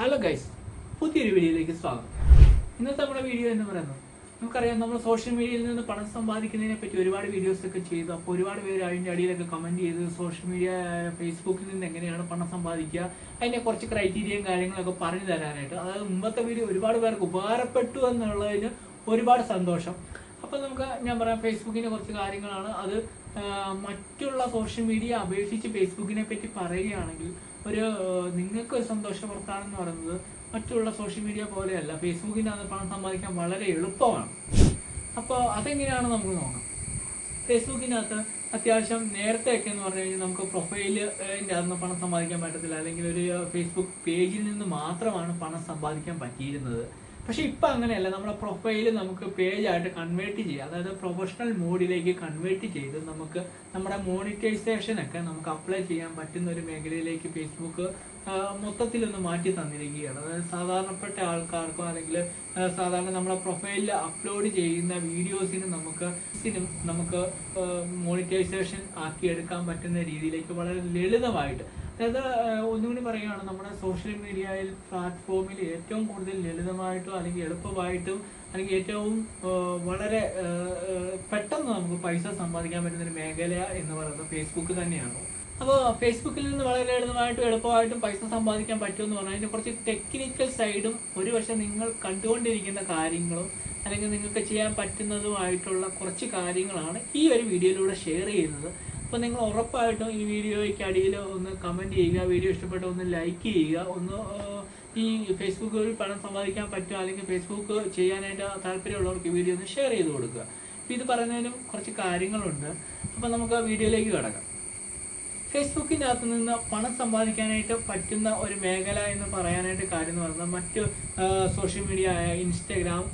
Hello guys പുതിയൊരു വീഡിയോയിലേക്ക് സ്വാഗതം. ഇന്നത്തെ നമ്മുടെ വീഡിയോ എന്ന് പറയുന്നത് നമുക്കറിയാം നമ്മൾ സോഷ്യൽ മീഡിയയിൽ നിന്ന് പണം സമ്പാദിക്കുന്നതിനെ പറ്റി ഒരുപാട് വീഡിയോസ് ഒക്കെ ചെയ്തു. അപ്പോൾ ഒരുപാട് പേര് അതിന്റെ അടിയിലൊക്കെ കമന്റ് ചെയ്ത്. സോഷ്യൽ മീഡിയ ഫേസ്ബുക്കിൽ നിന്ന് എങ്ങനെയാണ് പണം സമ്പാദിക്കുക അതിന്റെ കുറച്ച് ക്രൈറ്റീരിയയും കാര്യങ്ങളൊക്കെ പറഞ്ഞു തരാനായിട്ട്. അതായത് മുമ്പത്തെ വീഡിയോ ഒരുപാട് പേർക്ക് ഉപകാരപ്പെട്ടു എന്നുള്ളതിന് ഒരുപാട് സന്തോഷം. അപ്പോൾ നമുക്ക് ഞാൻ പറയാം ഫേസ്ബുക്കിന്റെ കുറച്ച് കാര്യങ്ങളാണ്. അത് മറ്റുള്ള സോഷ്യൽ മീഡിയ അപേക്ഷിച്ച് ഫേസ്ബുക്കിനെ പറ്റി പറയുകയാണെങ്കിൽ ഒരു നിങ്ങൾക്ക് ഒരു സന്തോഷ വർത്താനം എന്ന് പറയുന്നത് മറ്റുള്ള സോഷ്യൽ മീഡിയ പോലെയല്ല. ഫേസ്ബുക്കിനകത്ത് പണം സമ്പാദിക്കാൻ വളരെ എളുപ്പമാണ്. അപ്പോൾ അതെങ്ങനെയാണ് നമുക്ക് നോക്കാം. ഫേസ്ബുക്കിനകത്ത് അത്യാവശ്യം നേരത്തെയൊക്കെ എന്ന് പറഞ്ഞു കഴിഞ്ഞാൽ നമുക്ക് പ്രൊഫൈലിന്റെ അകത്ത് പണം സമ്പാദിക്കാൻ പറ്റത്തില്ല. അല്ലെങ്കിൽ ഒരു ഫേസ്ബുക്ക് പേജിൽ നിന്ന് മാത്രമാണ് പണം സമ്പാദിക്കാൻ പറ്റിയിരുന്നത്. പക്ഷെ ഇപ്പൊ അങ്ങനെയല്ല. നമ്മുടെ പ്രൊഫൈൽ നമുക്ക് പേജ് ആയിട്ട് കൺവേർട്ട് ചെയ്യാം. അതായത് പ്രൊഫഷണൽ മോഡിലേക്ക് കൺവേർട്ട് ചെയ്ത് നമുക്ക് നമ്മുടെ മോണിറ്റൈസേഷൻ ഒക്കെ നമുക്ക് അപ്ലൈ ചെയ്യാൻ പറ്റുന്ന ഒരു മേഖലയിലേക്ക് ഫേസ്ബുക്ക് മൊത്തത്തിലൊന്ന് മാറ്റി തന്നിരിക്കുകയാണ്. അതായത് സാധാരണപ്പെട്ട ആൾക്കാർക്കോ അല്ലെങ്കിൽ സാധാരണ നമ്മളെ പ്രൊഫൈലിൽ അപ്ലോഡ് ചെയ്യുന്ന വീഡിയോസിന് നമുക്ക് നമുക്ക് മോണിറ്റൈസേഷൻ ആക്കിയെടുക്കാൻ പറ്റുന്ന രീതിയിലേക്ക് വളരെ ലളിതമായിട്ട് അതായത് ഒന്നുകൂടി പറയുകയാണ്. നമ്മുടെ സോഷ്യൽ മീഡിയയിൽ പ്ലാറ്റ്ഫോമിൽ ഏറ്റവും കൂടുതൽ ലളിതമായിട്ടും അല്ലെങ്കിൽ എളുപ്പമായിട്ടും അല്ലെങ്കിൽ ഏറ്റവും വളരെ പെട്ടെന്ന് നമുക്ക് പൈസ സമ്പാദിക്കാൻ പറ്റുന്ന ഒരു മേഖല എന്ന് പറയുന്നത് ഫേസ്ബുക്ക് തന്നെയാണ്. അപ്പോൾ ഫേസ്ബുക്കിൽ നിന്ന് വളരെ ലളിതമായിട്ടും എളുപ്പമായിട്ടും പൈസ സമ്പാദിക്കാൻ പറ്റുമെന്ന് പറഞ്ഞാൽ അതിന്റെ കുറച്ച് ടെക്നിക്കൽ സൈഡും ഒരു പക്ഷെ നിങ്ങൾ കണ്ടുകൊണ്ടിരിക്കുന്ന കാര്യങ്ങളും അല്ലെങ്കിൽ നിങ്ങൾക്ക് ചെയ്യാൻ പറ്റുന്നതുമായിട്ടുള്ള കുറച്ച് കാര്യങ്ങളാണ് ഈ ഒരു വീഡിയോയിലൂടെ ഷെയർ ചെയ്യുന്നത്. അപ്പോൾ നിങ്ങൾ ഉറപ്പായിട്ടും ഈ വീഡിയോയ്ക്ക് അടിയിൽ ഒന്ന് കമന്റ് ചെയ്യുക വീഡിയോ ഇഷ്ടപ്പെട്ട ഒന്ന് ലൈക്ക് ചെയ്യുക ഒന്ന് ഈ ഫേസ്ബുക്ക് വഴി പണം സമ്പാദിക്കാൻ പറ്റുക അല്ലെങ്കിൽ ഫേസ്ബുക്ക് ചെയ്യാനായിട്ട് താല്പര്യമുള്ളവർക്ക് വീഡിയോ ഒന്ന് ഷെയർ ചെയ്ത് കൊടുക്കുക. അപ്പോൾ ഇത് പറയുന്നതിനും കുറച്ച് കാര്യങ്ങളുണ്ട്. അപ്പോൾ നമുക്ക് വീഡിയോയിലേക്ക് കിടക്കാം. ഫേസ്ബുക്കിന്റെ അകത്ത് നിന്ന് പണം സമ്പാദിക്കാനായിട്ട് പറ്റുന്ന ഒരു മേഖല എന്ന് പറയാനായിട്ട് കാര്യം എന്ന് പറയുന്നത് മറ്റ് സോഷ്യൽ മീഡിയ ഇൻസ്റ്റഗ്രാം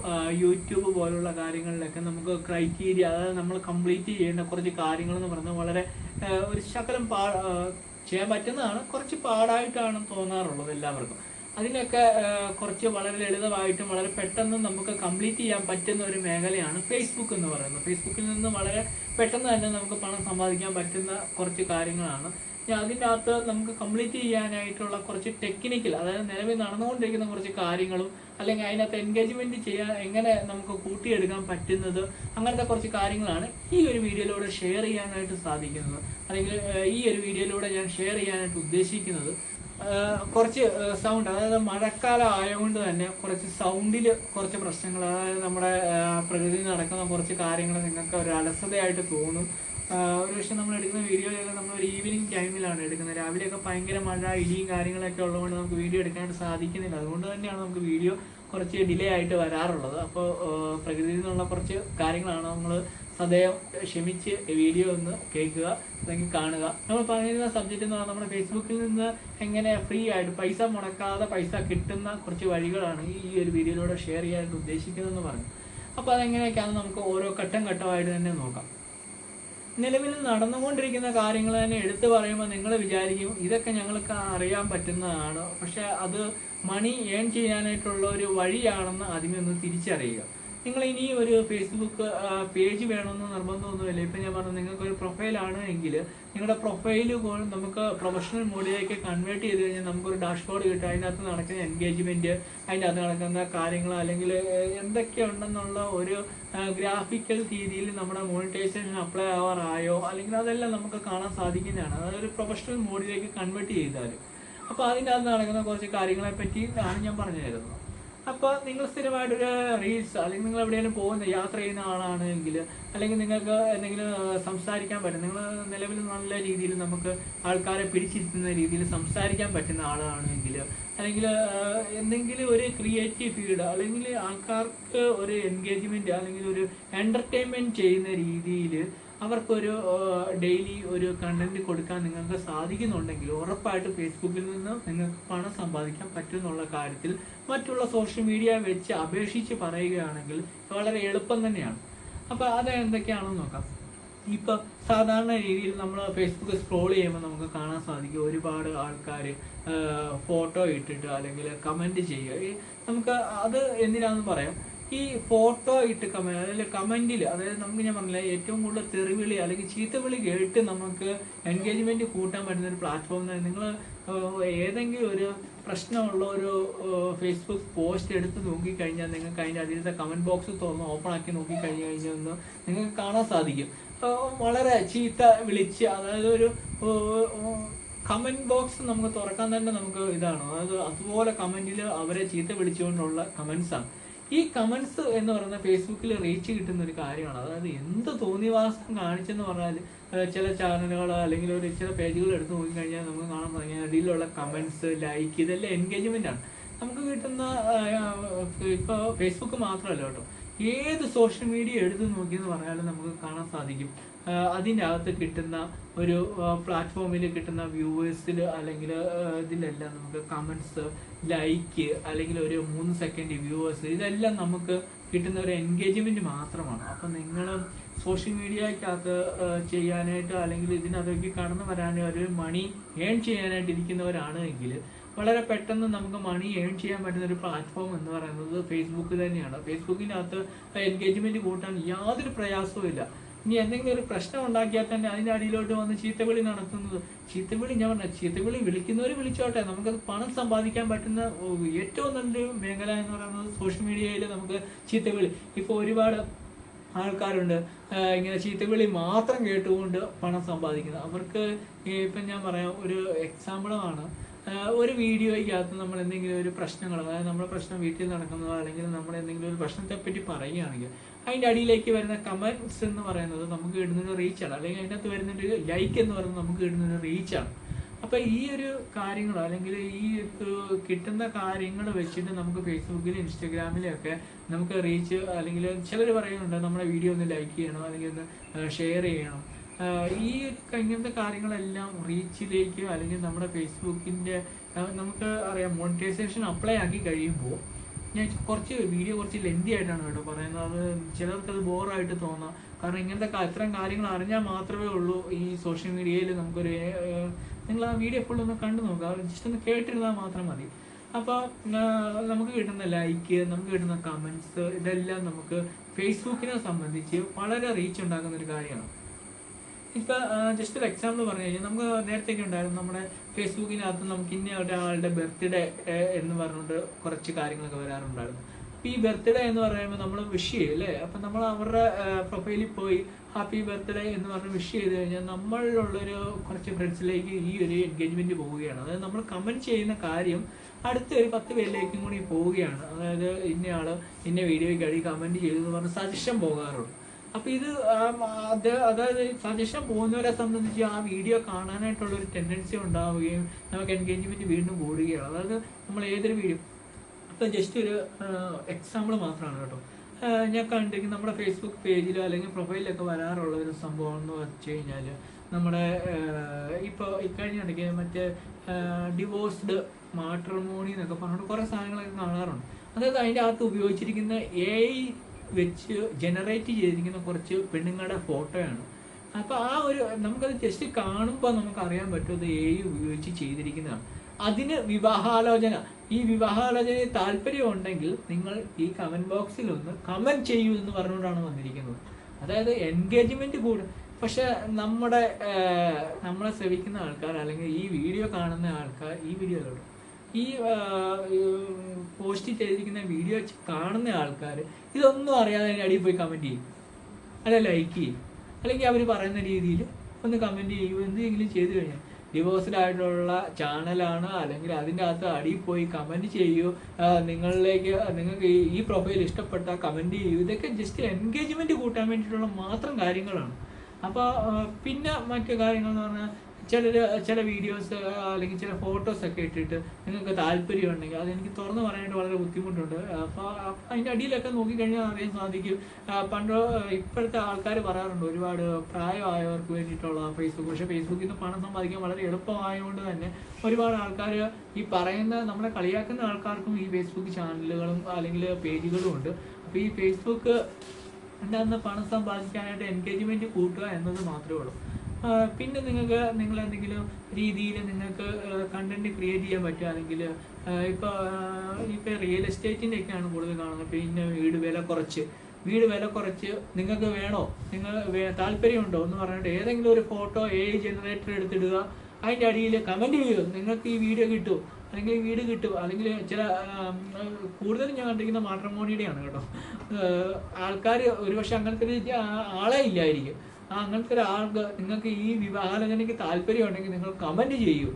യൂട്യൂബ് പോലുള്ള കാര്യങ്ങളിലൊക്കെ നമുക്ക് ക്രൈറ്റീരിയ അതായത് നമ്മൾ കംപ്ലീറ്റ് ചെയ്യേണ്ട കുറച്ച് കാര്യങ്ങൾ എന്ന് പറയുന്നത് വളരെ ഒരു ശകലം പാ ചെയ്യാൻ പറ്റുന്നതാണ് കുറച്ച് പാടായിട്ടാണ് തോന്നാറുള്ളത് എല്ലാവർക്കും. അതിനൊക്കെ കുറച്ച് വളരെ ലളിതമായിട്ടും വളരെ പെട്ടെന്ന് നമുക്ക് കംപ്ലീറ്റ് ചെയ്യാൻ പറ്റുന്ന ഒരു മേഖലയാണ് ഫേസ്ബുക്ക് എന്ന് പറയുന്നത്. ഫേസ്ബുക്കിൽ നിന്ന് വളരെ പെട്ടെന്ന് തന്നെ നമുക്ക് പണം സമ്പാദിക്കാൻ പറ്റുന്ന കുറച്ച് കാര്യങ്ങളാണ്. അകത്ത് നമുക്ക് കംപ്ലീറ്റ് ചെയ്യാനായിട്ടുള്ള കുറച്ച് ടെക്നിക്കൽ അതായത് നിലവിൽ നടന്നുകൊണ്ടിരിക്കുന്ന കുറച്ച് കാര്യങ്ങളും അല്ലെങ്കിൽ അതിനകത്ത് എൻഗേജ്മെന്റ് ചെയ്യാൻ എങ്ങനെ നമുക്ക് കൂട്ടിയെടുക്കാൻ പറ്റുന്നത് അങ്ങനത്തെ കുറച്ച് കാര്യങ്ങളാണ് ഈ ഒരു വീഡിയോയിലൂടെ ഷെയർ ചെയ്യാനായിട്ട് സാധിക്കുന്നത്. അല്ലെങ്കിൽ ഈ ഒരു വീഡിയോയിലൂടെ ഞാൻ ഷെയർ ചെയ്യാനായിട്ട് ഉദ്ദേശിക്കുന്നത്. കുറച്ച് സൗണ്ട് അതായത് മഴക്കാലം ആയതുകൊണ്ട് തന്നെ കുറച്ച് സൗണ്ടിൽ കുറച്ച് പ്രശ്നങ്ങൾ അതായത് നമ്മുടെ പ്രകൃതി നടക്കുന്ന കുറച്ച് കാര്യങ്ങൾ നിങ്ങൾക്ക് ഒരു അലസതയായിട്ട് തോന്നും. ഒരു പക്ഷേ നമ്മൾ എടുക്കുന്ന വീഡിയോയൊക്കെ നമ്മൾ ഒരു ഈവനിങ് ടൈമിലാണ് എടുക്കുന്നത്. രാവിലെയൊക്കെ ഭയങ്കര മഴ ഇടിയും കാര്യങ്ങളൊക്കെ ഉള്ളതുകൊണ്ട് നമുക്ക് വീഡിയോ എടുക്കാനായിട്ട് സാധിക്കുന്നില്ല. അതുകൊണ്ട് തന്നെയാണ് നമുക്ക് വീഡിയോ കുറച്ച് ഡിലേ ആയിട്ട് വരാറുള്ളത്. അപ്പോൾ പ്രകൃതിയിൽ നിന്നുള്ള കുറച്ച് കാര്യങ്ങളാണ് നമ്മൾ സദയം ക്ഷമിച്ച് വീഡിയോ ഒന്ന് കേൾക്കുക അല്ലെങ്കിൽ കാണുക. നമ്മൾ പറയുന്ന സബ്ജക്റ്റ് എന്ന് പറഞ്ഞാൽ നമ്മുടെ ഫേസ്ബുക്കിൽ നിന്ന് എങ്ങനെ ഫ്രീ ആയിട്ട് പൈസ മുടക്കാതെ പൈസ കിട്ടുന്ന കുറച്ച് വഴികളാണ് ഈ ഒരു വീഡിയോയിലൂടെ ഷെയർ ചെയ്യാനായിട്ട് ഉദ്ദേശിക്കുന്നതെന്ന് പറഞ്ഞു. അപ്പോൾ അതെങ്ങനെയൊക്കെയാണ് നമുക്ക് ഓരോ ഘട്ടം ഘട്ടമായിട്ട് തന്നെ നോക്കാം. നിലവിൽ നടന്നുകൊണ്ടിരിക്കുന്ന കാര്യങ്ങൾ തന്നെ എടുത്തു പറയുമ്പോൾ നിങ്ങൾ വിചാരിക്കും ഇതൊക്കെ ഞങ്ങൾക്ക് അറിയാൻ പറ്റുന്നതാണ്. പക്ഷെ അത് മണി ഏൺ ചെയ്യാനായിട്ടുള്ള ഒരു വഴിയാണെന്ന് ആദ്യമേ ഒന്ന് തിരിച്ചറിയുക. നിങ്ങൾ ഇനി ഒരു ഫേസ്ബുക്ക് പേജ് വേണമെന്ന് നിർബന്ധമൊന്നുമില്ല. ഇപ്പം ഞാൻ പറഞ്ഞു നിങ്ങൾക്ക് ഒരു പ്രൊഫൈലാണ് എങ്കിൽ നിങ്ങളുടെ പ്രൊഫൈൽ നമുക്ക് പ്രൊഫഷണൽ മോഡിലേക്ക് കൺവേർട്ട് ചെയ്ത് കഴിഞ്ഞാൽ നമുക്കൊരു ഡാഷ്ബോർഡ് കിട്ടും. അതിനകത്ത് നടക്കുന്ന എൻഗേജ്മെന്റ് അതിന്റെ അകത്ത് നടക്കുന്ന കാര്യങ്ങൾ അല്ലെങ്കിൽ എന്തൊക്കെയുണ്ടെന്നുള്ള ഒരു ഗ്രാഫിക്കൽ രീതിയിൽ നമ്മുടെ മോണിറ്റൈസേഷൻ അപ്ലൈ ആവാറായോ അല്ലെങ്കിൽ അതെല്ലാം നമുക്ക് കാണാൻ സാധിക്കുന്നതാണ്. അതൊരു പ്രൊഫഷണൽ മോഡിലേക്ക് കൺവേർട്ട് ചെയ്താൽ അപ്പോൾ അതിന്റെ അകത്ത് നടക്കുന്ന കുറച്ച് കാര്യങ്ങളെപ്പറ്റി ആണ് ഞാൻ പറഞ്ഞു തരുന്നത് അപ്പോൾ നിങ്ങൾ സ്ഥിരമായിട്ടൊരു റീൽസ് അല്ലെങ്കിൽ നിങ്ങൾ എവിടെയെങ്കിലും പോകുന്ന യാത്ര ചെയ്യുന്ന ആളാണെങ്കിൽ അല്ലെങ്കിൽ നിങ്ങൾക്ക് എന്തെങ്കിലും സംസാരിക്കാൻ പറ്റും. നിങ്ങൾ നിലവിൽ നല്ല രീതിയിൽ നമുക്ക് ആൾക്കാരെ പിടിച്ചിരുത്തുന്ന രീതിയിൽ സംസാരിക്കാൻ പറ്റുന്ന ആളാണെങ്കിൽ അല്ലെങ്കിൽ എന്തെങ്കിലും ഒരു ക്രിയേറ്റീവ് ഫീൽഡ് അല്ലെങ്കിൽ ആൾക്കാർക്ക് ഒരു എൻഗേജ്മെന്റ് അല്ലെങ്കിൽ ഒരു എന്റർടൈൻമെന്റ് ചെയ്യുന്ന രീതിയിൽ അവർക്കൊരു ഡെയിലി ഒരു കണ്ടന്റ് കൊടുക്കാൻ നിങ്ങൾക്ക് സാധിക്കുന്നുണ്ടെങ്കിൽ ഉറപ്പായിട്ട് ഫേസ്ബുക്കിൽ നിന്ന് നിങ്ങൾക്ക് പണം സമ്പാദിക്കാൻ പറ്റും എന്നുള്ള കാര്യത്തിൽ മറ്റുള്ള സോഷ്യൽ മീഡിയ വെച്ച് അപേക്ഷിച്ച് പറയുകയാണെങ്കിൽ വളരെ എളുപ്പം തന്നെയാണ്. അപ്പോൾ അത് എന്തൊക്കെയാണെന്ന് നോക്കാം. ഇപ്പം സാധാരണ രീതിയിൽ നമ്മൾ ഫേസ്ബുക്ക് സ്ക്രോൾ ചെയ്യുമ്പോൾ നമുക്ക് കാണാൻ സാധിക്കും ഒരുപാട് ആൾക്കാർ ഫോട്ടോ ഇട്ടിട്ട് അല്ലെങ്കിൽ കമന്റ് ചെയ്യുക. നമുക്ക് അത് എന്തിനാണെന്ന് പറയാം? ഈ ഫോട്ടോ ഇട്ട് കമന്റ് അതായത് കമന്റിൽ അതായത് നമുക്ക് ഞാൻ പറഞ്ഞില്ല ഏറ്റവും കൂടുതൽ തെറിവിളി അല്ലെങ്കിൽ ചീത്തവിളി കേട്ട് നമുക്ക് എൻഗേജ്മെന്റ് കൂട്ടാൻ പറ്റുന്ന ഒരു പ്ലാറ്റ്ഫോം നിങ്ങൾ ഏതെങ്കിലും ഒരു പ്രശ്നമുള്ള ഒരു ഫേസ്ബുക്ക് പോസ്റ്റ് എടുത്ത് നോക്കിക്കഴിഞ്ഞാൽ നിങ്ങൾക്ക് അതിന്റെ അതിലത്തെ കമന്റ് ബോക്സ് തുറന്ന് ഓപ്പൺ ആക്കി നോക്കിക്കഴിഞ്ഞ് കഴിഞ്ഞാൽ നിങ്ങൾക്ക് കാണാൻ സാധിക്കും. വളരെ ചീത്ത വിളിച്ച് അതായത് ഒരു കമന്റ് ബോക്സ് നമുക്ക് തുറക്കാൻ തന്നെ നമുക്ക് ഇതാണ്. അതായത് അതുപോലെ കമന്റിൽ അവരെ ചീത്ത വിളിച്ചുകൊണ്ടുള്ള കമന്റ്സ് ആണ്. ഈ കമന്റ്സ് എന്ന് പറയുന്ന ഫേസ്ബുക്കിൽ റീച്ച് കിട്ടുന്ന ഒരു കാര്യമാണ്. അതായത് എന്ത് തോന്നിവാസം കാണിച്ചെന്ന് പറഞ്ഞാൽ ചില ചാനലുകൾ അല്ലെങ്കിൽ ഒരു ചില പേജുകൾ എടുത്ത് നോക്കിക്കഴിഞ്ഞാൽ നമുക്ക് കാണാൻ തുടങ്ങിയ അതിലുള്ള കമന്റ്സ് ലൈക്ക് ഇതെല്ലാം എൻഗേജ്മെന്റ് ആണ്. നമുക്ക് കിട്ടുന്ന ഇപ്പോൾ ഫേസ്ബുക്ക് മാത്രമല്ല കേട്ടോ. ഏത് സോഷ്യൽ മീഡിയ എടുത്ത് നോക്കിയെന്ന് പറഞ്ഞാലും നമുക്ക് കാണാൻ സാധിക്കും. അകത്ത് കിട്ടുന്ന ഒരു പ്ലാറ്റ്ഫോമിൽ കിട്ടുന്ന വ്യൂവേഴ്സിൽ അല്ലെങ്കിൽ ഇതിലെല്ലാം നമുക്ക് കമൻസ് ലൈക്ക് അല്ലെങ്കിൽ ഒരു മൂന്ന് സെക്കൻഡ് വ്യൂവേഴ്സ് ഇതെല്ലാം നമുക്ക് കിട്ടുന്ന ഒരു എൻഗേജ്മെന്റ് മാത്രമാണ്. അപ്പം നിങ്ങൾ സോഷ്യൽ മീഡിയക്കകത്ത് ചെയ്യാനായിട്ട് അല്ലെങ്കിൽ ഇതിനകത്തേക്ക് കടന്നു വരാൻ ഒരു മണി ഏൺ ചെയ്യാനായിട്ട് ഇരിക്കുന്നവരാണ് എങ്കിൽ വളരെ പെട്ടെന്ന് നമുക്ക് മണി ഏൺ ചെയ്യാൻ പറ്റുന്ന ഒരു പ്ലാറ്റ്ഫോം എന്ന് പറയുന്നത് ഫേസ്ബുക്ക് തന്നെയാണ്. ഫേസ്ബുക്കിനകത്ത് എൻഗേജ്മെന്റ് കൂട്ടാൻ യാതൊരു പ്രയാസവും ഇല്ല ഇനി എന്തെങ്കിലും ഒരു പ്രശ്നം ഉണ്ടാക്കിയാൽ തന്നെ അതിന്റെ അടിയിലോട്ട് വന്ന് ചീത്തവിളി നടത്തുന്നത്. ചീത്തവിളി ഞാൻ പറഞ്ഞ ചീത്തവിളി വിളിക്കുന്നവർ വിളിച്ചോട്ടെ. നമുക്കത് പണം സമ്പാദിക്കാൻ പറ്റുന്ന ഏറ്റവും നല്ലൊരു മേഖല എന്ന് പറയുന്നത് സോഷ്യൽ മീഡിയയിൽ നമുക്ക് ചീത്തവിളി. ഇപ്പോൾ ഒരുപാട് ആൾക്കാരുണ്ട് ഇങ്ങനെ ചീത്തവിളി മാത്രം കേട്ടുകൊണ്ട് പണം സമ്പാദിക്കുന്നത്. അവർക്ക് ഇപ്പം ഞാൻ പറയാം ഒരു എക്സാമ്പിളാണ് ഒരു വീഡിയോയ്ക്കകത്ത് നമ്മൾ എന്തെങ്കിലും ഒരു പ്രശ്നങ്ങൾ അതായത് നമ്മുടെ പ്രശ്നം വീട്ടിൽ നടക്കുന്നതോ അല്ലെങ്കിൽ നമ്മൾ എന്തെങ്കിലും ഒരു പ്രശ്നത്തെ പറ്റി പറയുകയാണെങ്കിൽ അതിന്റെ അടിയിലേക്ക് വരുന്ന കമൻസ് എന്ന് പറയുന്നത് നമുക്ക് ഇടുന്നൊരു റീച്ചാണ് അല്ലെങ്കിൽ അതിനകത്ത് വരുന്നൊരു ലൈക്ക് എന്ന് പറയുന്നത് നമുക്ക് ഇടുന്നൊരു റീച്ചാണ് അപ്പൊ ഈ ഒരു കാര്യങ്ങൾ അല്ലെങ്കിൽ ഈ കിട്ടുന്ന കാര്യങ്ങൾ വെച്ചിട്ട് നമുക്ക് ഫേസ്ബുക്കിലും ഇൻസ്റ്റഗ്രാമിലും ഒക്കെ നമുക്ക് റീച്ച് അല്ലെങ്കിൽ ചിലർ പറയുന്നുണ്ട് നമ്മുടെ വീഡിയോ ഒന്ന് ലൈക്ക് ചെയ്യണം അല്ലെങ്കിൽ ഒന്ന് ഷെയർ ചെയ്യണം. ഈ ഇങ്ങനത്തെ കാര്യങ്ങളെല്ലാം റീച്ചിലേക്ക് അല്ലെങ്കിൽ നമ്മുടെ ഫേസ്ബുക്കിന്റെ നമുക്ക് അറിയാം മോണിറ്റൈസേഷൻ അപ്ലൈ ആക്കി കഴിയുമ്പോൾ ഞാൻ കുറച്ച് വീഡിയോ കുറച്ച് ലെന്തി ആയിട്ടാണ് കേട്ടോ പറയുന്നത്. അത് ചിലർക്ക് അത് ബോറായിട്ട് തോന്നാം. കാരണം ഇങ്ങനത്തെ ഇത്തരം കാര്യങ്ങൾ അറിഞ്ഞാൽ മാത്രമേ ഉള്ളൂ ഈ സോഷ്യൽ മീഡിയയിൽ നമുക്കൊരു നിങ്ങൾ ആ വീഡിയോ ഫുൾ ഒന്ന് കണ്ടു നോക്കുക ജസ്റ്റ് ഒന്ന് കേട്ടിരുന്നാൽ മാത്രം മതി. അപ്പോൾ നമുക്ക് കിട്ടുന്ന ലൈക്ക് നമുക്ക് കിട്ടുന്ന കമൻസ് ഇതെല്ലാം നമുക്ക് ഫേസ്ബുക്കിനെ സംബന്ധിച്ച് വളരെ റീച്ച് ഉണ്ടാക്കുന്ന ഒരു കാര്യമാണ്. ഇപ്പൊ ജസ്റ്റ് ഒരു എക്സാമ്പിൾ പറഞ്ഞു കഴിഞ്ഞാൽ നമുക്ക് നേരത്തെ ഉണ്ടായിരുന്നു നമ്മുടെ ഫേസ്ബുക്കിനകത്ത് നമുക്ക് ഇന്ന ഒരാളുടെ ബർത്ത്ഡേ എന്ന് പറഞ്ഞുകൊണ്ട് കുറച്ച് കാര്യങ്ങളൊക്കെ വരാറുണ്ടായിരുന്നു. അപ്പൊ ഈ ബർത്ത്ഡേ എന്ന് പറയുമ്പോൾ നമ്മൾ വിഷ് ചെയ്യും അല്ലേ? അപ്പൊ നമ്മൾ അവരുടെ പ്രൊഫൈലിൽ പോയി ഹാപ്പി ബർത്ത്ഡേ എന്ന് പറഞ്ഞ് വിഷ് ചെയ്ത് കഴിഞ്ഞാൽ നമ്മളിലുള്ളൊരു കുറച്ച് ഫ്രണ്ട്സിലേക്ക് ഈ ഒരു എൻഗേജ്മെന്റ് പോവുകയാണ്. അതായത് നമ്മൾ കമന്റ് ചെയ്യുന്ന കാര്യം അടുത്ത ഒരു പത്ത് പേരിലേക്കും കൂടി പോവുകയാണ്. അതായത് ഇന്നയാൾ ഇന്ന വീഡിയോയ്ക്ക് അടി കമന്റ് ചെയ്തു എന്ന് പറഞ്ഞ് സജഷൻ പോകാറുണ്ട്. അപ്പൊ ഇത് അതായത് സജഷൻ പോകുന്നവരെ സംബന്ധിച്ച് ആ വീഡിയോ കാണാനായിട്ടുള്ള ഒരു ടെൻഡൻസി ഉണ്ടാവുകയും നമുക്ക് എൻഗേജ്മെന്റ് വീണ്ടും കൂടുകയാണ് അതായത് നമ്മൾ ഏതൊരു വീഡിയോ ഇപ്പൊ ജസ്റ്റ് ഒരു എക്സാമ്പിൾ മാത്രമാണ് കേട്ടോ. ഞാൻ കണ്ടിരിക്കുന്ന നമ്മുടെ ഫേസ്ബുക്ക് പേജിലോ അല്ലെങ്കിൽ പ്രൊഫൈലിലൊക്കെ വരാറുള്ള ഒരു സംഭവം എന്ന് വെച്ച് കഴിഞ്ഞാൽ നമ്മുടെ ഇപ്പോൾ ഇക്കഴിഞ്ഞ ഇടയ്ക്ക് മറ്റേ ഡിവോഴ്സ്ഡ് മാട്രിമോണി എന്നൊക്കെ പറഞ്ഞിട്ട് കുറേ സാധനങ്ങളൊക്കെ കാണാറുണ്ട്. അതായത് അതിന്റെ അകത്ത് ഉപയോഗിച്ചിരിക്കുന്ന എ വെച്ച് ജനറേറ്റ് ചെയ്തിരിക്കുന്ന കുറച്ച് പെണ്ണുങ്ങളുടെ ഫോട്ടോയാണ് അപ്പോൾ ആ ഒരു നമുക്കത് ജസ്റ്റ് കാണുമ്പോൾ നമുക്ക് അറിയാൻ പറ്റും അത് എ ഉപയോഗിച്ച് ചെയ്തിരിക്കുന്നതാണ്. അതിന് വിവാഹാലോചന. ഈ വിവാഹാലോചനയിൽ താല്പര്യം ഉണ്ടെങ്കിൽ നിങ്ങൾ ഈ കമന്റ് ബോക്സിൽ ഒന്ന് കമന്റ് ചെയ്യൂ എന്ന് പറഞ്ഞുകൊണ്ടാണ് വന്നിരിക്കുന്നത്. അതായത് എൻഗേജ്മെന്റ് കൂടും. പക്ഷെ നമ്മുടെ നമ്മളെ ശ്രവിക്കുന്ന ആൾക്കാർ അല്ലെങ്കിൽ ഈ വീഡിയോ കാണുന്ന ആൾക്കാർ ഈ വീഡിയോ ഈ പോസ്റ്റ് ചെയ്തിരിക്കുന്ന വീഡിയോ കാണുന്ന ആൾക്കാർ ഇതൊന്നും അറിയാതെ അതിന്റെ അടിയിൽ പോയി കമന്റ് ചെയ്യും. അല്ല ലൈക്ക് ചെയ്യും. അല്ലെങ്കിൽ അവർ പറയുന്ന രീതിയിൽ ഒന്ന് കമന്റ് ചെയ്യും. എന്തെങ്കിലും ചെയ്തു കഴിഞ്ഞാൽ ഡിവോഴ്സ്ഡ് ആയിട്ടുള്ള ചാനലാണ് അല്ലെങ്കിൽ അതിന്റെ അകത്ത് അടിയിൽ പോയി കമന്റ് ചെയ്യൂ. നിങ്ങളിലേക്ക് നിങ്ങൾക്ക് ഈ- ഈ പ്രൊഫൈൽ ഇഷ്ടപ്പെട്ട കമന്റ് ചെയ്യൂ. ഇതൊക്കെ ജസ്റ്റ് എൻഗേജ്മെന്റ് കൂട്ടാൻ വേണ്ടിയിട്ടുള്ള മാത്രം കാര്യങ്ങളാണ്. അപ്പോൾ പിന്നെ മറ്റു കാര്യങ്ങൾ എന്ന് പറഞ്ഞാൽ ചിലർ ചില വീഡിയോസ് അല്ലെങ്കിൽ ചില ഫോട്ടോസ് ഒക്കെ ഇട്ടിട്ട് നിങ്ങൾക്ക് താല്പര്യം ഉണ്ടെങ്കിൽ അതെനിക്ക് തുറന്നു പറയാനായിട്ട് വളരെ ബുദ്ധിമുട്ടുണ്ട്. അപ്പോൾ അതിന്റെ അടിയിലൊക്കെ നോക്കിക്കഴിഞ്ഞാൽ അറിയാൻ സാധിക്കും. പണ്ട് ഇപ്പോഴത്തെ ആൾക്കാർ പറയാറുണ്ട് ഒരുപാട് പ്രായമായവർക്ക് വേണ്ടിയിട്ടുള്ള ഫേസ്ബുക്ക് പക്ഷേ ഫേസ്ബുക്കിൽ നിന്ന് പണം സമ്പാദിക്കാൻ വളരെ എളുപ്പമായതുകൊണ്ട് തന്നെ ഒരുപാട് ആൾക്കാർ ഈ പറയുന്ന നമ്മളെ കളിയാക്കുന്ന ആൾക്കാർക്കും ഈ ഫേസ്ബുക്ക് ചാനലുകളും അല്ലെങ്കിൽ പേജുകളും ഉണ്ട്. അപ്പോൾ ഈ ഫേസ്ബുക്ക് എന്താണെന്ന് പണം സമ്പാദിക്കാനായിട്ട് എൻഗേജ്മെന്റ് കൂട്ടുക എന്നത് മാത്രമേ ഉള്ളൂ. പിന്നെ നിങ്ങൾക്ക് നിങ്ങൾ എന്തെങ്കിലും രീതിയിൽ നിങ്ങൾക്ക് കണ്ടന്റ് ക്രിയേറ്റ് ചെയ്യാൻ പറ്റുകയാണെങ്കിൽ ഇപ്പോൾ ഇപ്പോൾ റിയൽ എസ്റ്റേറ്റിന്റെ ഒക്കെയാണ് കൂടുതൽ കാണുന്നത്. പിന്നെ വീട് വില കുറച്ച്. വീട് വില കുറച്ച് നിങ്ങൾക്ക് വേണോ? നിങ്ങൾ താല്പര്യമുണ്ടോ? എന്ന് പറഞ്ഞിട്ട് ഏതെങ്കിലും ഒരു ഫോട്ടോ എ ജനറേറ്റർ എടുത്തിടുക. അതിന്റെ അടിയിൽ കമന്റ് ചെയ്യുക. നിങ്ങൾക്ക് ഈ വീഡിയോ കിട്ടുമോ അല്ലെങ്കിൽ വീട് കിട്ടും. അല്ലെങ്കിൽ ചില കൂടുതലും ഞാൻ കണ്ടിരിക്കുന്ന മാട്രമോണിയുടെയാണ് കേട്ടോ. ആൾക്കാർ ഒരുപക്ഷെ അങ്ങനത്തെ ആളെ ഇല്ലായിരിക്കും. അങ്ങനത്തെ ഒരാൾക്ക് നിങ്ങൾക്ക് ഈ വിവാഹാലോചനയ്ക്ക് താല്പര്യം ഉണ്ടെങ്കിൽ നിങ്ങൾ കമന്റ് ചെയ്യൂ.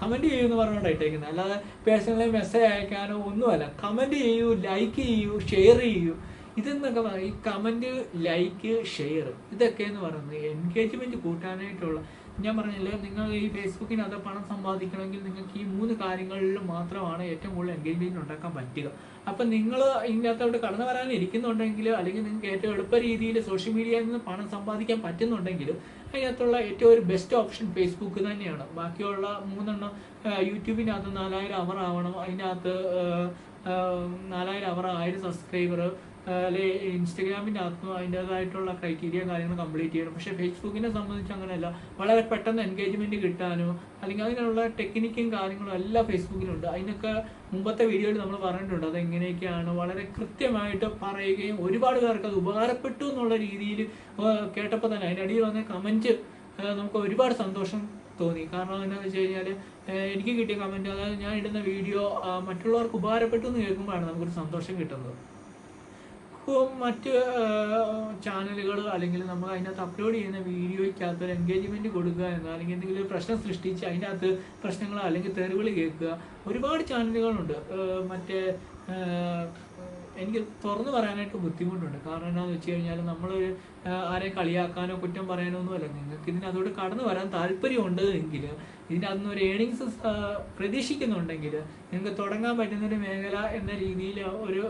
കമന്റ് ചെയ്യൂ എന്ന് പറഞ്ഞുകൊണ്ട് ഇട്ടേക്കുന്നത് അല്ലാതെ പേഴ്സണലി മെസ്സേജ് അയക്കാനോ ഒന്നുമല്ല. കമന്റ് ചെയ്യൂ ലൈക്ക് ചെയ്യൂ ഷെയർ ചെയ്യൂ. ഇതെന്നൊക്കെ പറയും ഈ കമന്റ് ലൈക്ക് ഷെയർ ഇതൊക്കെ എന്ന് പറയുന്നത് എൻഗേജ്മെന്റ് കൂട്ടാനായിട്ടുള്ള ഞാൻ പറഞ്ഞില്ലേ നിങ്ങൾ ഈ ഫേസ്ബുക്കിനകത്ത് പണം സമ്പാദിക്കണമെങ്കിൽ നിങ്ങൾക്ക് ഈ മൂന്ന് കാര്യങ്ങളിൽ മാത്രമാണ് ഏറ്റവും കൂടുതൽ എൻഗേജ്മെന്റ് ഉണ്ടാക്കാൻ പറ്റുക. അപ്പം നിങ്ങൾ ഇതിനകത്തോട്ട് കടന്നു വരാൻ ഇരിക്കുന്നുണ്ടെങ്കിൽ അല്ലെങ്കിൽ നിങ്ങൾക്ക് ഏറ്റവും എളുപ്പ രീതിയിൽ സോഷ്യൽ മീഡിയയിൽ നിന്ന് പണം സമ്പാദിക്കാൻ പറ്റുന്നുണ്ടെങ്കിൽ അതിനകത്തുള്ള ഏറ്റവും ഒരു ബെസ്റ്റ് ഓപ്ഷൻ ഫേസ്ബുക്ക് തന്നെയാണ്. ബാക്കിയുള്ള മൂന്നെണ്ണം യൂട്യൂബിനകത്ത് നാലായിരം അവർ ആവണം. അതിനകത്ത് നാലായിരം അവർ ആയിരം സബ്സ്ക്രൈബർ അല്ലെ ഇൻസ്റ്റഗ്രാമിന്റെ അകത്തും അതിന്റെതായിട്ടുള്ള ക്രൈറ്റീരിയ കാര്യങ്ങൾ കംപ്ലീറ്റ് ചെയ്യണം. പക്ഷേ ഫേസ്ബുക്കിനെ സംബന്ധിച്ച് അങ്ങനെയല്ല. വളരെ പെട്ടെന്ന് എൻഗേജ്മെന്റ് കിട്ടാനോ അല്ലെങ്കിൽ അതിനുള്ള ടെക്നിക്കും കാര്യങ്ങളും എല്ലാം ഫേസ്ബുക്കിലുണ്ട്. അതിനൊക്കെ മുമ്പത്തെ വീഡിയോയിൽ നമ്മൾ പറഞ്ഞിട്ടുണ്ട്. അത് എങ്ങനെയൊക്കെയാണ് വളരെ കൃത്യമായിട്ട് പറയുകയും ഒരുപാട് പേർക്ക് അത് ഉപകാരപ്പെട്ടു എന്നുള്ള രീതിയിൽ കേട്ടപ്പോൾ തന്നെ അതിന്റെ അടിയിൽ വന്ന കമന്റ് നമുക്ക് ഒരുപാട് സന്തോഷം തോന്നി. കാരണം എന്താണെന്ന് വെച്ച് കഴിഞ്ഞാൽ എനിക്ക് കിട്ടിയ കമന്റ് അതായത് ഞാൻ ഇടുന്ന വീഡിയോ മറ്റുള്ളവർക്ക് ഉപകാരപ്പെട്ടു എന്ന് കേൾക്കുമ്പോഴാണ് നമുക്കൊരു സന്തോഷം കിട്ടുന്നത്. മറ്റ് ചാനലുകൾ അല്ലെങ്കിൽ നമ്മൾ അതിനകത്ത് അപ്ലോഡ് ചെയ്യുന്ന വീഡിയോയ്ക്കകത്ത് ഒരു എൻഗേജ്മെന്റ് കൊടുക്കുക എന്ന അല്ലെങ്കിൽ എന്തെങ്കിലും ഒരു പ്രശ്നം സൃഷ്ടിച്ച് അതിന്റെ അകത്ത് പ്രശ്നങ്ങൾ അല്ലെങ്കിൽ തെറിവിളി കേൾക്കുക. ഒരുപാട് ചാനലുകളുണ്ട് മറ്റേ എനിക്ക് തുറന്നു പറയാനായിട്ട് ബുദ്ധിമുട്ടുണ്ട്. കാരണം എന്താണെന്ന് വെച്ച് കഴിഞ്ഞാൽ നമ്മൾ ആരെ കളിയാക്കാനോ കുറ്റം പറയാനോ ഒന്നുമല്ല നിങ്ങൾക്ക് ഇതിനകത്തോട്ട് കടന്നു വരാൻ താല്പര്യമുണ്ട് എങ്കിൽ ഇതിന്റെ അതിന് ഒരു ഏണിങ്സ് പ്രതീക്ഷിക്കുന്നുണ്ടെങ്കിൽ നിങ്ങൾക്ക് തുടങ്ങാൻ പറ്റുന്ന ഒരു മേഖല എന്ന രീതിയിൽ ഒരു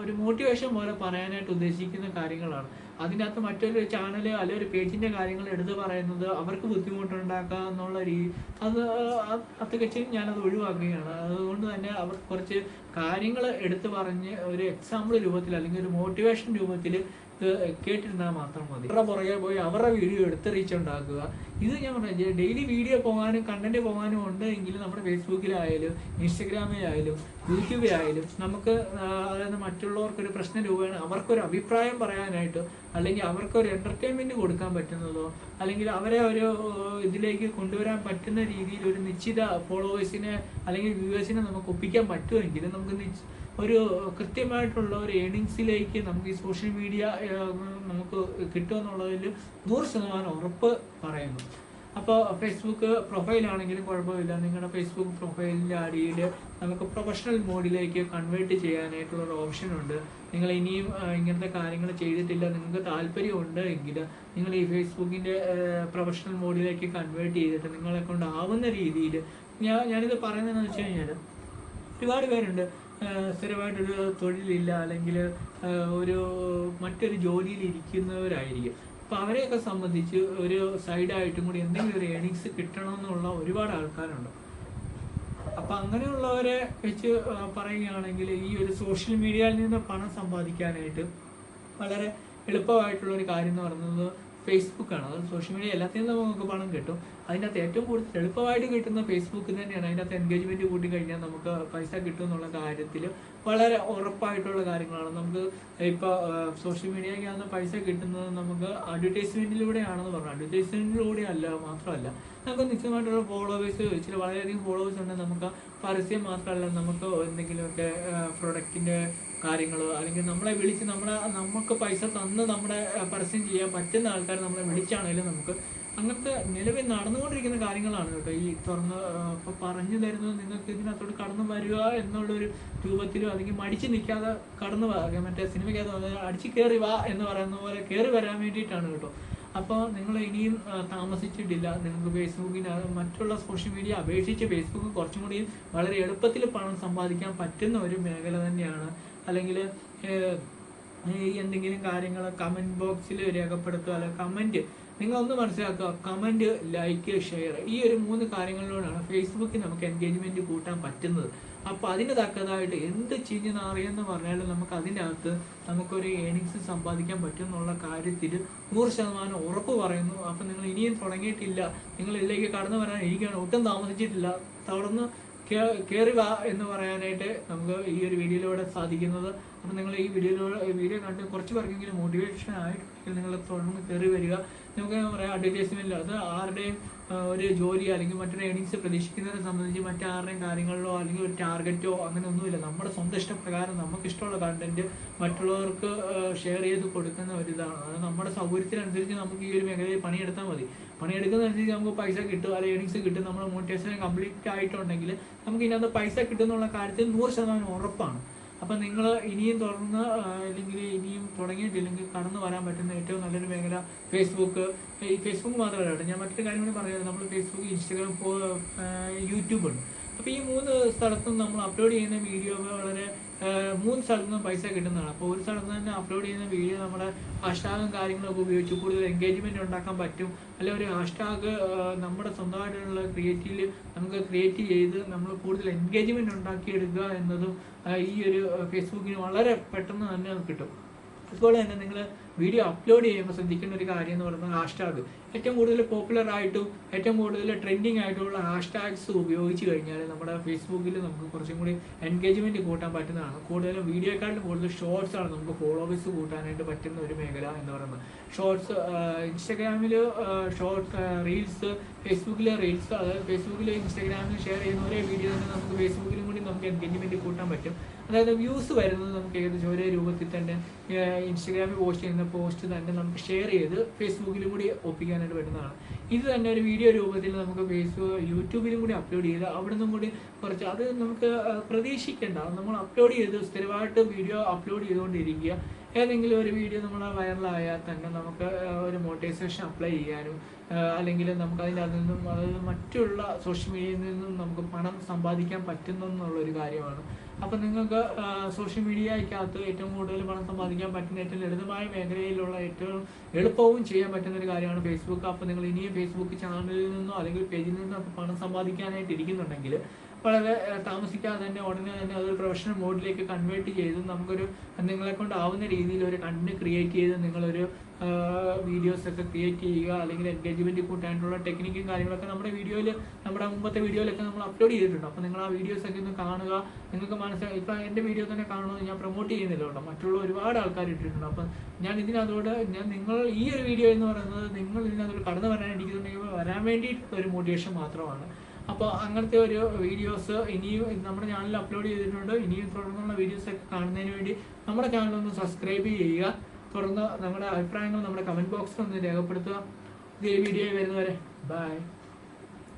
ഒരു മോട്ടിവേഷൻ പോലെ പറയാനായിട്ട് ഉദ്ദേശിക്കുന്ന കാര്യങ്ങളാണ്. അതിനകത്ത് മറ്റൊരു ചാനൽ അല്ലെങ്കിൽ ഒരു പേജിന്റെ കാര്യങ്ങൾ എടുത്തു പറയുന്നത് അവർക്ക് ബുദ്ധിമുട്ടുണ്ടാക്കുക എന്നുള്ള രീതി അത് വെച്ച് ഞാനത് ഒഴിവാക്കുകയാണ്. അതുകൊണ്ട് തന്നെ അവർ കുറച്ച് കാര്യങ്ങൾ എടുത്തു പറഞ്ഞ് ഒരു എക്സാമ്പിൾ രൂപത്തിൽ അല്ലെങ്കിൽ ഒരു മോട്ടിവേഷൻ രൂപത്തിൽ കേട്ടിരുന്നാൽ മാത്രം മതി. അവരുടെ പുറകെ പോയി അവരുടെ വീഡിയോ എടുത്ത് റീച്ച് ഉണ്ടാക്കുക. ഇത് ഞാൻ പറഞ്ഞു ഡെയിലി വീഡിയോ പോകാനും കണ്ടന്റ് പോകാനും ഉണ്ട് എങ്കിൽ നമ്മുടെ ഫേസ്ബുക്കിലായാലും ഇൻസ്റ്റഗ്രാമിലായാലും യൂട്യൂബിലായാലും നമുക്ക് അതായത് മറ്റുള്ളവർക്കൊരു പ്രശ്ന രൂപേണ അവർക്കൊരു അഭിപ്രായം പറയാനായിട്ടോ അല്ലെങ്കിൽ അവർക്കൊരു എന്റർടൈൻമെന്റ് കൊടുക്കാൻ പറ്റുന്നതോ അല്ലെങ്കിൽ അവരെ ഒരു ഇതിലേക്ക് കൊണ്ടുവരാൻ പറ്റുന്ന രീതിയിൽ ഒരു നിശ്ചിത ഫോളോവേഴ്സിനെ അല്ലെങ്കിൽ വ്യൂവേഴ്സിനെ നമുക്ക് ഒപ്പിക്കാൻ പറ്റുമെങ്കിൽ നമുക്ക് ഒരു കൃത്യമായിട്ടുള്ള ഒരു ഏണിങ്സിലേക്ക് നമുക്ക് ഈ സോഷ്യൽ മീഡിയ നമുക്ക് കിട്ടുമെന്നുള്ളതിൽ നൂറ് ശതമാനം ഉറപ്പ് പറയുന്നു. അപ്പോൾ ഫേസ്ബുക്ക് പ്രൊഫൈലാണെങ്കിലും കുഴപ്പമില്ല. നിങ്ങളുടെ ഫേസ്ബുക്ക് പ്രൊഫൈലിന്റെ അടിയിൽ നമുക്ക് പ്രൊഫഷണൽ മോഡിലേക്ക് കൺവേർട്ട് ചെയ്യാനായിട്ടുള്ള ഒരു ഓപ്ഷൻ ഉണ്ട് നിങ്ങൾ ഇനിയും ഇങ്ങനത്തെ കാര്യങ്ങൾ ചെയ്തിട്ടില്ല നിങ്ങൾക്ക് താല്പര്യമുണ്ട് എങ്കിൽ നിങ്ങൾ ഈ ഫേസ്ബുക്കിന്റെ പ്രൊഫഷണൽ മോഡിലേക്ക് കൺവേർട്ട് ചെയ്തിട്ട് നിങ്ങളെ കൊണ്ടാവുന്ന രീതിയിൽ ഞാൻ ഞാനിത് പറയുന്നതെന്ന് വെച്ച് കഴിഞ്ഞാൽ ഒരുപാട് പേരുണ്ട്. സ്ഥിരമായിട്ടൊരു തൊഴിലില്ല അല്ലെങ്കിൽ ഒരു മറ്റൊരു ജോലിയിൽ ഇരിക്കുന്നവരായിരിക്കും അപ്പോൾ അവരെയൊക്കെ സംബന്ധിച്ച് ഒരു സൈഡായിട്ടും കൂടി എന്തെങ്കിലും ഒരു ഏണിങ്സ് കിട്ടണമെന്നുള്ള ഒരുപാട് ആൾക്കാരുണ്ട്. അപ്പം അങ്ങനെയുള്ളവരെ വെച്ച് പറയുകയാണെങ്കിൽ ഈ ഒരു സോഷ്യൽ മീഡിയയിൽ നിന്ന് പണം സമ്പാദിക്കാനായിട്ട് വളരെ എളുപ്പമായിട്ടുള്ള ഒരു കാര്യം എന്ന് പറയുന്നത് ഫേസ്ബുക്കാണ്. അത് സോഷ്യൽ മീഡിയ എല്ലാത്തിനും നമുക്ക് പണം കിട്ടും. അതിനകത്ത് ഏറ്റവും കൂടുതൽ എളുപ്പമായിട്ട് കിട്ടുന്ന ഫേസ്ബുക്ക് തന്നെയാണ്. അതിനകത്ത് എൻഗേജ്മെന്റ് കൂട്ടി കഴിഞ്ഞാൽ നമുക്ക് പൈസ കിട്ടും എന്നുള്ള കാര്യത്തിൽ വളരെ ഉറപ്പായിട്ടുള്ള കാര്യങ്ങളാണ്. നമുക്ക് ഇപ്പോൾ സോഷ്യൽ മീഡിയയ്ക്കകത്ത് പൈസ കിട്ടുന്നത് നമുക്ക് അഡ്വർടൈസ്മെന്റിലൂടെയാണെന്ന് പറഞ്ഞു. അഡ്വർടൈസ്മെന്റിലൂടെ അല്ല മാത്രമല്ല നമുക്ക് നിശ്ചയമായിട്ടുള്ള ഫോളോവേഴ്സ് ഇച്ചിരി വളരെയധികം ഫോളോവേഴ്സ് ഉണ്ടെങ്കിൽ നമുക്ക് പരസ്യം മാത്രമല്ല നമുക്ക് എന്തെങ്കിലുമൊക്കെ പ്രൊഡക്റ്റിന്റെ കാര്യങ്ങൾ അല്ലെങ്കിൽ നമ്മളെ വിളിച്ച് നമ്മളെ നമുക്ക് പൈസ തന്ന് നമ്മുടെ പരസ്യം ചെയ്യാൻ പറ്റുന്ന ആൾക്കാർ നമ്മളെ വിളിച്ചാണെങ്കിലും നമുക്ക് അങ്ങനത്തെ നിലവിൽ നടന്നുകൊണ്ടിരിക്കുന്ന കാര്യങ്ങളാണ് കേട്ടോ. ഈ തുറന്ന് ഇപ്പോൾ പറഞ്ഞു തരുന്നത് നിങ്ങൾക്ക് ഇതിനകത്തോട്ട് കടന്നു വരിക എന്നുള്ളൊരു രൂപത്തിലോ അല്ലെങ്കിൽ മടിച്ച് നിൽക്കാതെ കടന്നു മറ്റേ സിനിമയ്ക്കകത്ത് അടിച്ച് കയറി വാ എന്ന് പറയുന്ന പോലെ കയറി വരാൻ വേണ്ടിയിട്ടാണ് കേട്ടോ. അപ്പോൾ നിങ്ങൾ ഇനിയും താമസിച്ചിട്ടില്ല. നിങ്ങൾക്ക് ഫേസ്ബുക്കിന് മറ്റുള്ള സോഷ്യൽ മീഡിയ അപേക്ഷിച്ച് ഫേസ്ബുക്ക് കുറച്ചും കൂടി വളരെ എളുപ്പത്തിൽ പണം സമ്പാദിക്കാൻ പറ്റുന്ന ഒരു മേഖല തന്നെയാണ് അല്ലെങ്കിൽ ഈ എന്തെങ്കിലും കാര്യങ്ങൾ കമന്റ് ബോക്സിൽ രേഖപ്പെടുത്തുക അല്ലെങ്കിൽ കമന്റ് നിങ്ങൾ ഒന്ന് മനസ്സിലാക്കുക കമന്റ് ലൈക്ക് ഷെയർ ഈ ഒരു മൂന്ന് കാര്യങ്ങളിലൂടെയാണ് ഫേസ്ബുക്കിൽ നമുക്ക് എൻഗേജ്മെന്റ് കൂട്ടാൻ പറ്റുന്നത്. അപ്പോൾ അതിന് തക്കതായിട്ട് എന്ത് ചീഞ്ഞ് നാറിയെന്ന് പറഞ്ഞാലും നമുക്ക് അതിന്റെ അകത്ത് നമുക്കൊരു ഏണിങ്സ് സമ്പാദിക്കാൻ പറ്റും എന്നുള്ള കാര്യത്തിൽ നൂറ് ശതമാനം ഉറപ്പ് പറയുന്നു. അപ്പം നിങ്ങൾ ഇനിയും തുടങ്ങിയിട്ടില്ല. നിങ്ങൾ ഇതിലേക്ക് കടന്നു വരാൻ ഇരിക്കുകയാണ്. ഒട്ടും താമസിച്ചിട്ടില്ല. തുടർന്ന് കേ- കേറി വാ എന്ന് പറയാനായിട്ട് നമുക്ക് ഈ ഒരു വീഡിയോയിലൂടെ സാധിക്കുന്നത്. അപ്പം നിങ്ങൾ ഈ വീഡിയോയിലൂടെ വീഡിയോ കണ്ട് കുറച്ച് പേർക്കെങ്കിലും മോട്ടിവേഷൻ ആയിട്ടുണ്ടെങ്കിൽ നിങ്ങൾ തുടർന്ന് കയറി വരിക. നമുക്ക് പറയാം അഡ്വർടൈസ്മെന്റിൽ അത് ആരുടെയും ഒരു ജോലി അല്ലെങ്കിൽ മറ്റൊരു ഏണിങ്സ് പ്രതീക്ഷിക്കുന്നതിനെ സംബന്ധിച്ച് മറ്റാരുടെയും കാര്യങ്ങളിലോ അല്ലെങ്കിൽ ഒരു ടാർഗറ്റോ അങ്ങനെ ഒന്നുമില്ല. നമ്മുടെ സ്വന്തം ഇഷ്ടപ്രകാരം നമുക്ക് ഇഷ്ടമുള്ള കണ്ടന്റ് മറ്റുള്ളവർക്ക് ഷെയർ ചെയ്ത് കൊടുക്കുന്ന ഒരു ഇതാണ് അത് നമ്മുടെ സൗകര്യത്തിനനുസരിച്ച് നമുക്ക് ഈ ഒരു മേഖലയിൽ പണിയെടുത്താൽ മതി. പണിയെടുക്കുന്നതനുസരിച്ച് നമുക്ക് പൈസ കിട്ടും അല്ലെങ്കിൽ ഏണിങ്സ് കിട്ടും നമ്മുടെ മോട്ടിവേഷൻ കംപ്ലീറ്റ് ആയിട്ടുണ്ടെങ്കിൽ നമുക്ക് ഇതിനകത്ത് പൈസ കിട്ടും എന്നുള്ള കാര്യത്തിൽ നൂറ് ശതമാനം ഉറപ്പാണ്. അപ്പം നിങ്ങൾ ഇനിയും തുടർന്ന് അല്ലെങ്കിൽ ഇനിയും തുടങ്ങിയിട്ടില്ലെങ്കിൽ കടന്നു വരാൻ പറ്റുന്ന ഏറ്റവും നല്ലൊരു മേഖല ഫേസ്ബുക്ക് ഈ ഫേസ്ബുക്ക് മാത്രമല്ല ഞാൻ മറ്റൊരു കാര്യം കൂടി പറയുന്നത് നമ്മൾ ഫേസ്ബുക്ക് ഇൻസ്റ്റാഗ്രാം യൂട്യൂബ് ഉണ്ട്. അപ്പോൾ ഈ മൂന്ന് സ്ഥലത്തും നമ്മൾ അപ്ലോഡ് ചെയ്യുന്ന വീഡിയോ വളരെ മൂന്ന് സ്ഥലത്തു നിന്നും പൈസ കിട്ടുന്നതാണ്. അപ്പോൾ ഒരു സ്ഥലത്ത് തന്നെ അപ്ലോഡ് ചെയ്യുന്ന വീഡിയോ നമ്മുടെ ഹാഷ്ടാഗും കാര്യങ്ങളൊക്കെ ഉപയോഗിച്ച് കൂടുതൽ എൻഗേജ്മെന്റ് ഉണ്ടാക്കാൻ പറ്റും. അല്ലെ ഒരു ഹാഷ്ടാഗ് നമ്മുടെ സ്വന്തമായിട്ടുള്ള ക്രിയേറ്റീവിൽ നമുക്ക് ക്രിയേറ്റ് ചെയ്ത് നമ്മൾ കൂടുതൽ എൻഗേജ്മെന്റ് ഉണ്ടാക്കിയെടുക്കുക എന്നതും ഈ ഒരു ഫേസ്ബുക്കിന് വളരെ പെട്ടെന്ന് തന്നെ കിട്ടും. അതുപോലെ തന്നെ നിങ്ങൾ വീഡിയോ അപ്ലോഡ് ചെയ്യുമ്പോൾ ശ്രദ്ധിക്കേണ്ട ഒരു കാര്യം എന്ന് പറയുന്നത് ഹാഷ്ടാഗ്. ഏറ്റവും കൂടുതൽ പോപ്പുലർ ആയിട്ടും ഏറ്റവും കൂടുതൽ ട്രെൻഡിങ് ആയിട്ടുള്ള ഹാഷ്ടാഗ്സ് ഉപയോഗിച്ച് കഴിഞ്ഞാൽ നമ്മുടെ ഫേസ്ബുക്കിൽ നമുക്ക് കുറച്ചും കൂടി എൻഗേജ്മെന്റ് കൂട്ടാൻ പറ്റുന്നതാണ്. കൂടുതലും വീഡിയോക്കാട്ടിലും കൂടുതൽ ഷോർട്സ് ആണ് നമുക്ക് ഫോളോവേഴ്സ് കൂട്ടാനായിട്ട് പറ്റുന്ന ഒരു മേഖല എന്ന് പറയുന്നത്. ഷോർട്സ് ഇൻസ്റ്റാഗ്രാമിൽ ഷോർട്സ് റീൽസ് ഫേസ്ബുക്കിലെ റീൽസ് അതായത് ഫേസ്ബുക്കിൽ ഇൻസ്റ്റാഗ്രാമിൽ ഷെയർ ചെയ്യുന്ന ഒരേ വീഡിയോ തന്നെ നമുക്ക് ഫേസ്ബുക്കിലും കൂടി നമുക്ക് എൻഗേജ്മെന്റ് കൂട്ടാൻ പറ്റും. അതായത് വ്യൂസ് വരുന്നത് നമുക്ക് ഏകദേശം ഒരേ രൂപത്തിൽ തന്നെ ഇൻസ്റ്റാഗ്രാമിൽ പോസ്റ്റ് ചെയ്യുന്ന പോസ്റ്റ് തന്നെ നമുക്ക് ഷെയർ ചെയ്ത് ഫേസ്ബുക്കിലും കൂടി ഒപ്പിക്കാനായിട്ട് പറ്റുന്നതാണ്. ഇത് തന്നെ ഒരു വീഡിയോ രൂപത്തിൽ നമുക്ക് ഫേസ്ബുക്ക് യൂട്യൂബിലും കൂടി അപ്ലോഡ് ചെയ്ത് അവിടെ നിന്നും കൂടി കുറച്ച് അത് നമുക്ക് പ്രതീക്ഷിക്കേണ്ട. നമ്മൾ അപ്ലോഡ് ചെയ്ത് സ്ഥിരമായിട്ട് വീഡിയോ അപ്ലോഡ് ചെയ്തുകൊണ്ടിരിക്കുക. ഏതെങ്കിലും ഒരു വീഡിയോ നമ്മൾ വൈറലായാൽ തന്നെ നമുക്ക് ഒരു മോട്ടിവേഷൻ അപ്ലൈ ചെയ്യാനും അല്ലെങ്കിൽ നമുക്ക് അതിന്റെ അതിൽ നിന്നും അതായത് മറ്റുള്ള സോഷ്യൽ മീഡിയയിൽ നിന്നും നമുക്ക് പണം സമ്പാദിക്കാൻ പറ്റുന്നു എന്നുള്ളൊരു കാര്യമാണ്. അപ്പം നിങ്ങൾക്ക് സോഷ്യൽ മീഡിയയ്ക്കകത്ത് ഏറ്റവും കൂടുതൽ പണം സമ്പാദിക്കാൻ പറ്റുന്ന ഏറ്റവും ലളിതമായ മേഖലയിലുള്ള ഏറ്റവും എളുപ്പവും ചെയ്യാൻ പറ്റുന്ന ഒരു കാര്യമാണ് ഫേസ്ബുക്ക് അപ്പോൾ നിങ്ങൾ ഇനിയും ഫേസ്ബുക്ക് ചാനലിൽ നിന്നോ അല്ലെങ്കിൽ പേജിൽ നിന്നോ പണം സമ്പാദിക്കാനായിട്ട് ഇരിക്കുന്നുണ്ടെങ്കിൽ വളരെ താമസിക്കാതെ തന്നെ ഉടനെ തന്നെ അതൊരു പ്രൊഫഷണൽ മോഡിലേക്ക് കൺവേർട്ട് ചെയ്ത് നമുക്കൊരു നിങ്ങളെ കൊണ്ടാവുന്ന രീതിയിൽ ഒരു കണ്ടന്റ് ക്രിയേറ്റ് ചെയ്ത് നിങ്ങളൊരു വീഡിയോസ് ഒക്കെ ക്രിയേറ്റ് ചെയ്യുക അല്ലെങ്കിൽ എൻഗേജ്മെന്റ് കൂട്ടാനുള്ള ടെക്നിക്കും കാര്യങ്ങളൊക്കെ നമ്മുടെ വീഡിയോയിൽ നമ്മുടെ മുമ്പത്തെ വീഡിയോയിലൊക്കെ നമ്മൾ അപ്ലോഡ് ചെയ്തിട്ടുണ്ട്. അപ്പോൾ നിങ്ങൾ ആ വീഡിയോസ് ഒക്കെ ഒന്ന് കാണുക. നിങ്ങൾക്ക് മനസ്സിലായി ഇപ്പം എന്റെ വീഡിയോ തന്നെ കാണുന്നത് ഞാൻ പ്രൊമോട്ട് ചെയ്യുന്നില്ല കേട്ടോ. മറ്റുള്ള ഒരുപാട് ആൾക്കാർ ഇട്ടിട്ടുണ്ട്. അപ്പം ഞാൻ ഇതിനകത്തോട് ഞാൻ നിങ്ങൾ ഈ ഒരു വീഡിയോ എന്ന് പറയുന്നത് നിങ്ങൾ ഇതിനകത്തോട് കടന്നു വരാൻ ഇരിക്കുന്നുണ്ടെങ്കിൽ വരാൻ വേണ്ടിയിട്ടുള്ള ഒരു മോട്ടിവേഷൻ മാത്രമാണ്. അപ്പോൾ അങ്ങനത്തെ ഒരു വീഡിയോസ് ഇനിയും നമ്മുടെ ചാനലിൽ അപ്ലോഡ് ചെയ്തിട്ടുണ്ട്. ഇനിയും തുടർന്നുള്ള വീഡിയോസ് ഒക്കെ കാണുന്നതിന് വേണ്ടി നമ്മുടെ ചാനൽ ഒന്ന് സബ്സ്ക്രൈബ് ചെയ്യുക. തുടർന്ന് നമ്മുടെ അഭിപ്രായങ്ങൾ നമ്മുടെ കമന്റ് ബോക്സിൽ ഒന്ന് രേഖപ്പെടുത്തുക. പുതിയ വീഡിയോ വരുന്നവരെ. ബൈ